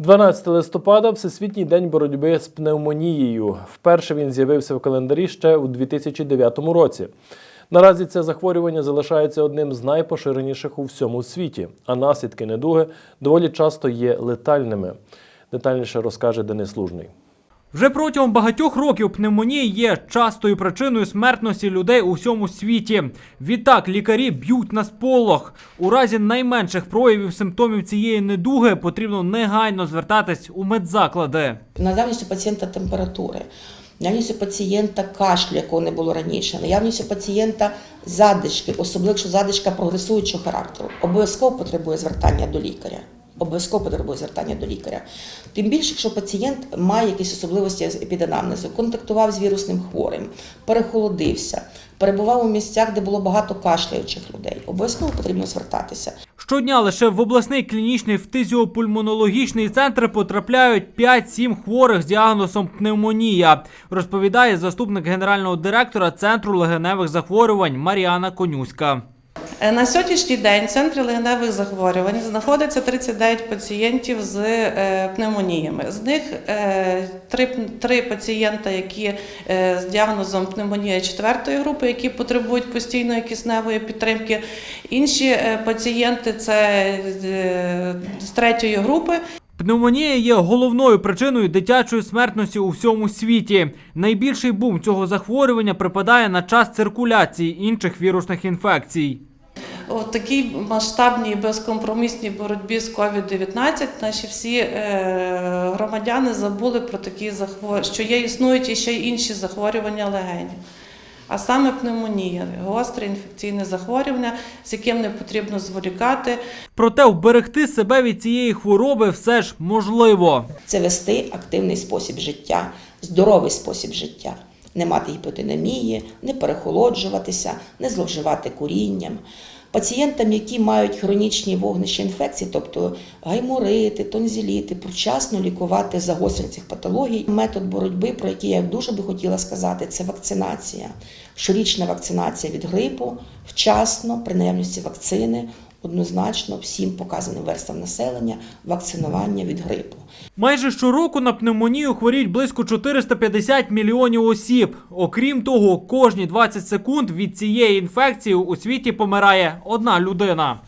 12 листопада Всесвітній день боротьби з пневмонією. Вперше він з'явився в календарі ще у 2009 році. Наразі це захворювання залишається одним з найпоширеніших у всьому світі, а наслідки недуги доволі часто є летальними. Детальніше розкаже Денис Лужний. Вже протягом багатьох років пневмонія є частою причиною смертності людей у всьому світі. Відтак лікарі б'ють на сполох. У разі найменших проявів симптомів цієї недуги потрібно негайно звертатись у медзаклади. наявність у пацієнта температури, наявність у пацієнта кашлю, якого не було раніше, наявність у пацієнта задишки, особливо якщо задишка прогресуючого характеру, обов'язково потребує звертання до лікаря. Обов'язково потребує звертання до лікаря. Тим більше, якщо пацієнт має якісь особливості з епіденамнезу, контактував з вірусним хворим, перехолодився, перебував у місцях, де було багато кашляючих людей, обов'язково потрібно звертатися. Щодня лише в обласний клінічний фтизіопульмонологічний центр потрапляють 5-7 хворих з діагнозом пневмонія, розповідає заступник генерального директора Центру легеневих захворювань Маріана Конюська. Е, На сьогоднішній день в центрі легеневих захворювань знаходиться 39 пацієнтів з е, пневмоніями. З них е, три, пацієнта, які з діагнозом пневмонія четвертої групи, які потребують постійної кисневої підтримки. Інші пацієнти це з третьої групи. Пневмонія є головною причиною дитячої смертності у всьому світі. Найбільший бум цього захворювання припадає на час циркуляції інших вірусних інфекцій. У такій масштабній безкомпромісній боротьбі з COVID-19 наші всі е, громадяни забули про такі захворювання, що є існують і ще й інші захворювання легенів. А саме пневмонія, гостре інфекційне захворювання, з яким не потрібно зволікати. Проте вберегти себе від цієї хвороби все ж можливо. це вести активний спосіб життя, здоровий спосіб життя, не мати гіподинамії, не перехолоджуватися, не зловживати курінням. Пацієнтам, які мають хронічні вогнища інфекції, тобто гайморити, тонзіліти, вчасно лікувати загострення цих патологій. Метод боротьби, про який я дуже би хотіла сказати, це вакцинація. Щорічна вакцинація від грипу, вчасно, при наявності вакцини, однозначно всім показаним верствам населення вакцинування від грипу. Майже щороку на пневмонію хворіють близько 450 мільйонів осіб. Окрім того, кожні 20 секунд від цієї інфекції у світі помирає одна людина.